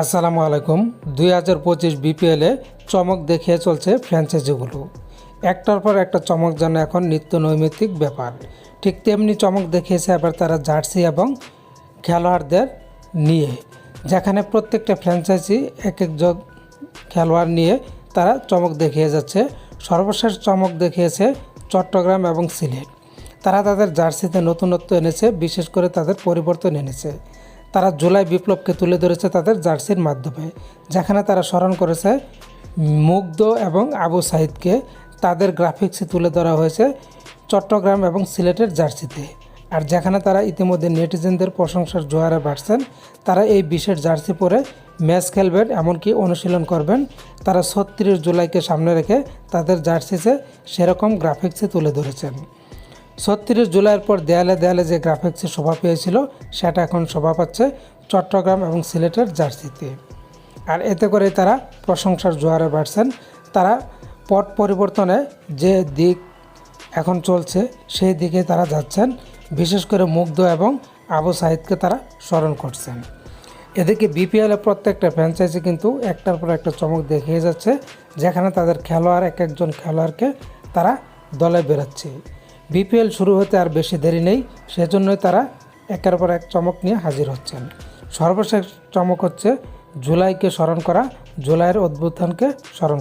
আসসালামু আলাইকুম। দুই হাজার পঁচিশ বিপিএলে চমক দেখিয়ে চলছে ফ্র্যাঞ্চাইজিগুলো একটার পর একটা চমক যেন এখন নিত্য নৈমিত্তিক ব্যাপার। ঠিক তেমনি চমক দেখিয়েছে এবার তারা জার্সি এবং খেলোয়াড়দের নিয়ে। যেখানে প্রত্যেকটা ফ্র্যাঞ্চাইজি এক একজন খেলোয়াড় নিয়ে তারা চমক দেখিয়ে যাচ্ছে। সর্বশেষ চমক দেখিয়েছে চট্টগ্রাম এবং সিলেট। তারা তাদের জার্সিতে নতুনত্ব এনেছে, বিশেষ করে তাদের পরিবর্তন এনেছে। তারা জুলাই বিপ্লবকে তুলে ধরেছে তাদের জার্সির মাধ্যমে, যেখানে তারা স্মরণ করেছে মুগ্ধ এবং আবু সাহিদকে তাদের গ্রাফিক্সে তুলে ধরা হয়েছে চট্টগ্রাম এবং সিলেটের জার্সিতে। আর যেখানে তারা ইতিমধ্যে নেটিজেনদের প্রশংসার জোয়ারে বাড়ছেন, তারা এই বিশেষ জার্সি পরে ম্যাচ খেলবেন, এমনকি অনুশীলন করবেন। তারা ছত্রিশ জুলাইকে সামনে রেখে তাদের জার্সিতে সেরকম গ্রাফিক্সে তুলে ধরেছেন। ছত্রিশ জুলাইয়ের পর দেয়ালে দেয়ালে যে গ্রাফিক্সে শোভা পেয়েছিল, সেটা এখন শোভা পাচ্ছে চট্টগ্রাম এবং সিলেটের জার্সিতে। আর এতে করে তারা প্রশংসার জোয়ারে বাড়ছেন। তারা পট পরিবর্তনে যে দিক এখন চলছে, সেই দিকে তারা যাচ্ছেন। বিশেষ করে মুগ্ধ এবং আবু সাহিদকে তারা স্মরণ করছেন। এদিকে বিপিএলের প্রত্যেকটা ফ্র্যাঞ্চাইজি কিন্তু একটার পর একটা চমক দেখিয়ে যাচ্ছে, যেখানে তাদের খেলোয়াড়, এক একজন খেলোয়াড়কে তারা দলে বেরোচ্ছে বিপিএল শুরু হতে আর বেশি দেরি নেই, সেজন্যই তারা একের পর এক চমক নিয়ে হাজির হচ্ছেন। সর্বশেষ চমক হচ্ছে জুলাইকে স্মরণ করা, জুলাইয়ের উদ্বোধনকে স্মরণ